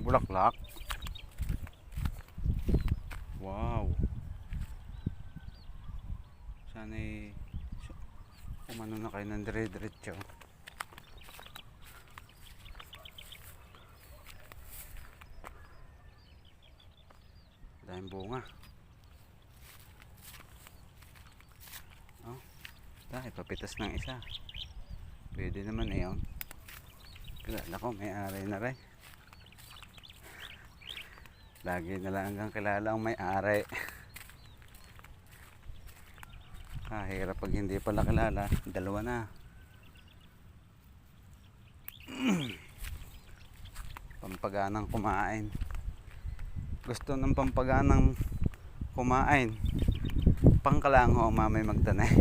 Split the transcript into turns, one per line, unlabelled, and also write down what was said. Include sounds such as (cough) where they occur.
Bulaklak. Wow. Sana eh, umano na kayo ng dire-diretso. Dahil bunga. Oh, dahil papitas ng isa. Pwede naman eh yun. Kilala ko, may ari na rin. Lagi na lang hanggang kilala ang may ari. Ah, pag hindi pala kilala. Dalawa na. (clears throat) pampaganang kumain. Gusto ng pampaganang kumain. Pangkalang ho, mamay magtanay.